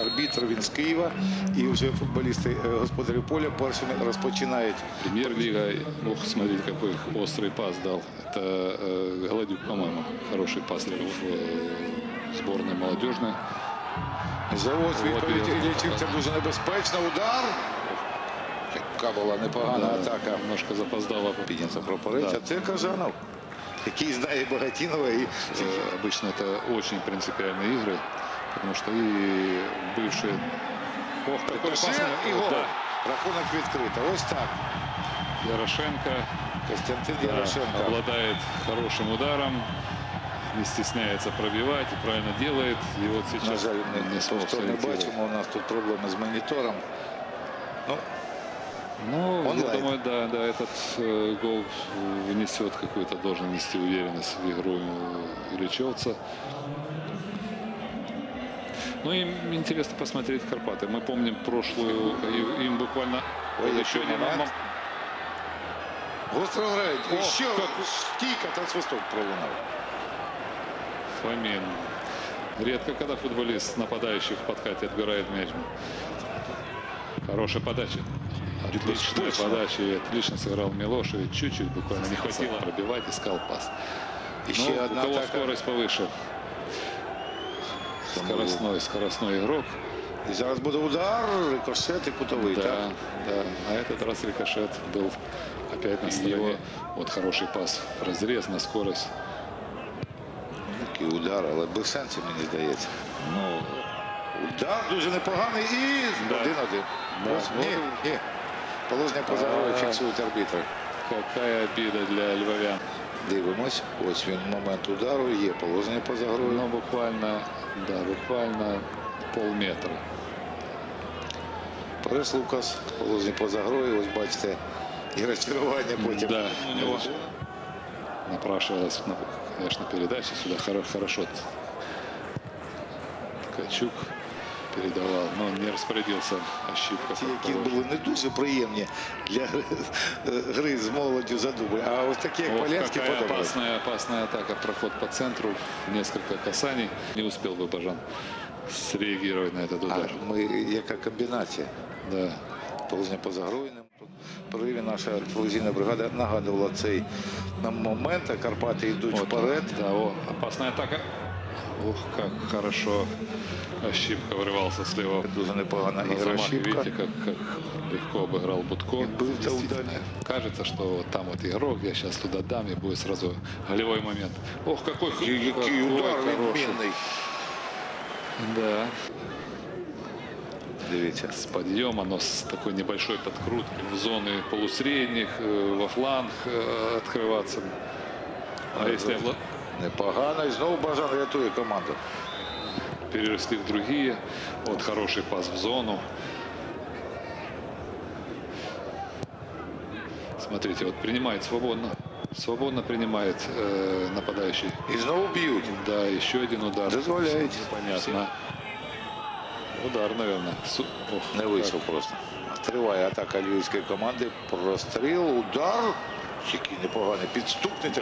арбітр, він з Києва. І вже футболісти, е, господарі поля першими розпочинають. Премьер-лига, ох, смотрите, какой острый пас дал. Это э, Голодюк, по-моему, хороший пас в э, сборной молодежной. Завод відповідь От і- Іллічів, це дуже небезпечно. Удар. Яка була непогана Да, атака. Немножко запоздала. Піднявся прапорець, Да. а це Кажанов, який знає Багатінова і Э, Обычно это очень принципиальные игры, потому что и бывшие... Ох, какой Кошер пасный- і гол. Да, Рахунок відкрито. Ось так. Ярошенко Костянтин да, Ярошенко. обладает хорошим ударом, не стесняется пробивать и правильно делает. И вот На сейчас жаль, ми не смог повтор не сориентировать. бачимо. У нас тут проблеми з монітором. Ну, Ну, я Онлайн. думаю, да, да, этот э, гол внесет какую-то, должен нести уверенность в игру э, Ильичевца. Ну, им интересно посмотреть Карпаты. Мы помним прошлую, и- им буквально... Ой, Вот еще один момент. мом- гостро грають. І Ох, ще як- стійка та свисток пролунав. Фомин. Редко, когда футболист нападающий в подкате отбирает мяч. Хорошая подача. Отличная точно. подача. И отлично сыграл Милошевич. Чуть-чуть буквально не хватило пробивать, искал пас. І Ну, ще у одна кого атака. скорость повыше. Скоростной, скоростной игрок. І зараз буде удар, рикошет і кутовий. Да, Так? да. На этот раз рикошет был опять на стороне. Вот хороший пас в разрез на скорость. Такий удар, але без сенсу, мені здається. Ну, удар дуже непоганий і Да. один-один. Да. Ось, ні, ні. Положення поза грою А. фіксують арбітри. Какая обида для львовян. Дивимось. Ось він момент удару, є положення поза грою. Ну, буквально, да, буквально полметра. Перес Лукас, положення поза грою. Ось бачите, і розчарування потім. Да, у него напрашивалась, ну, конечно, передача сюда хоро- хорошо. Ткачук Передавал, но он не распорядился. Ошибка. Ті, які були не дуже приємні для гри- гри з молоддю за дубль. А ось такі, як Полянський, подобається. опасная, опасная атака. Проход по центру, несколько касаний. Не успел бы Бажан среагировать на этот А удар. ми яка комбінація? Да. Положення поза грою. В прориві наша телевізійна бригада нагадувала цей момент, а Карпати йдуть Вот, вперед. Да, о, опасная атака. Ох, как хорошо Ощипка вырывался слева. Дуже непогана На ігра замахе, Щіпка. видите, как, как легко обыграл Будко. И был-то Действительно, удар. Кажется, что вот там вот игрок, я сейчас туда дам, и будет сразу голевой момент. Ох, какой, І Який какой удар хороший. відмінний. Да, Дивіться. с подъема, но с такой небольшой подкруткой в зоны полусредних, э, во фланг э, открываться. А если обла- Непогано. І знову Бажан рятує команду. переросли в другие. Вот хороший пас в зону. Смотрите, вот принимает свободно. Свободно принимает э, нападающий. І знову б'ють. Да, еще один удар. Дозволяет. Понятно. Удар, наверное. Су- Ох, Не вийшов просто. Триває атака львівської команди. Простріл, удар. Який непоганий. Підступний.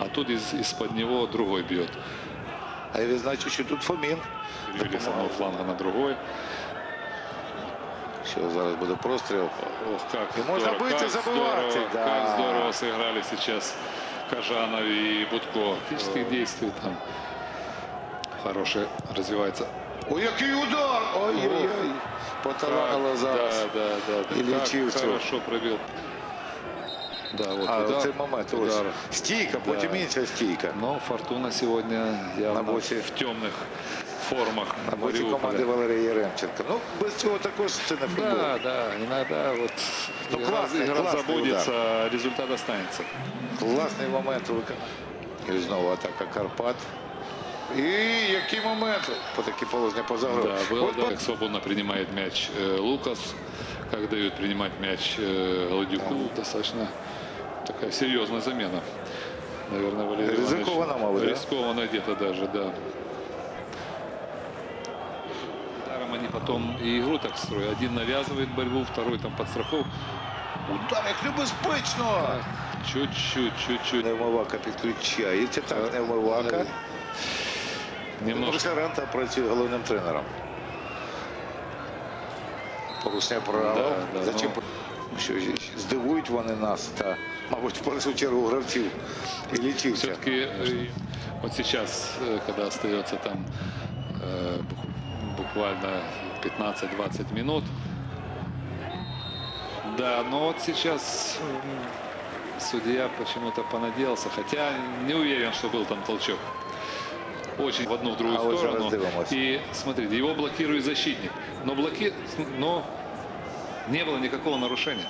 как. А тут из, из-под него другой бьет. А я відзначу, що тут Фомін. Перевели с одного фланга на другой. Що зараз буде простріл. Ох, как И можно здорово, быть и как забывать, здорово, да. как здорово сыграли сейчас Кажанов и Будко. Физических действий там хорошие развивается. Ой, який удар! Ой-ой-ой. Поталанило зараз. Да, да, да. да. И Как Личивцев. хорошо пробил. Да, вот А удар, цей момент ось. удар. Стійка, потім Да. інша стійка. Но Фортуна сегодня явно На боці. в темных формах На боці Мариуполя. команди Валерія Яремченка. Ну, без цього також це не футбол. Да, да, иногда вот Ну, игра, классный, игра классный забудется, а результат останется. Класний момент у виконанні. І знову атака Карпат. І який момент? По такі положення поза грою. Да, было, От да, бач- как свободно принимает мяч э, Лукас, как дают принимать мяч э, Голодюку. Достаточно такая серьезная замена. Наверное, Валерий Иванович- Рискованно, мало, да? Рискованно где-то даже, да. Ударом они потом и игру так строят. Один навязывает борьбу, второй там подстраховку. Удар, як небезпечно! Чуть-чуть, чуть-чуть. Невмивака підключається. Так, Невмивака. Немножко Рента працює головним тренером. Порушення правил. Да, да, Зачем? ну. Що ж, здивують вони нас та, мабуть, в першу чергу гравців і лічився. Все-таки вот сейчас, э, когда остается там э, бу- буквально 15-20 минут, да, но вот сейчас м, судья почему-то понадеялся, хотя не уверен, что был там толчок. Очень в одну в другую А сторону. И смотрите, его блокирует защитник. Но блоки... но не было никакого нарушения.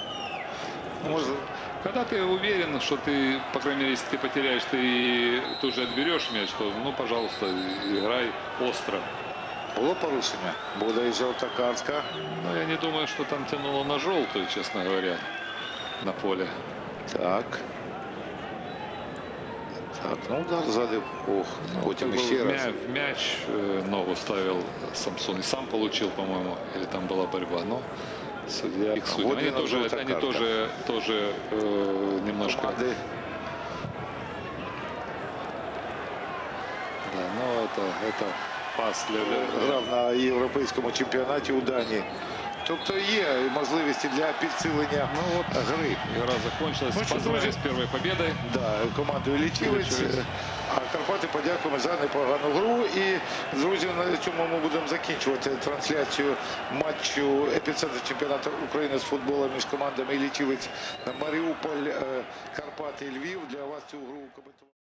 Може, Когда ты уверен, что ты, по крайней мере, если ты потеряешь, ты тут же отберешь мяч, то, ну, пожалуйста, играй остро. було порушення? Буде і жовта картка. Но я не думаю, что там тянуло на желтую, честно говоря, на поле. Так. Так, ну удар ззади. Ох, потім Как бы ще в раз. мя- в мяч э, ногу ставил Самсон и сам получил, по-моему, или там была борьба. Но судья, их судьи, Вот они именно тоже, желтая они картка. тоже, тоже э, немножко. Команди Да, но это, это пас для, для- грав на європейському чемпіонаті у Данії. Тобто є можливості для підсилення Ну, от гри. Игра закончилась. Ну Поздравляю друзья? с первой. Да, командою Лічівець. А Карпати подякуємо за непогану гру. І, друзі, на цьому ми будемо закінчувати трансляцію матчу епіцентру чемпіонату України з футболу між командами Лічівець Маріуполь, е, Карпати і Львів. Для вас цю гру коментував.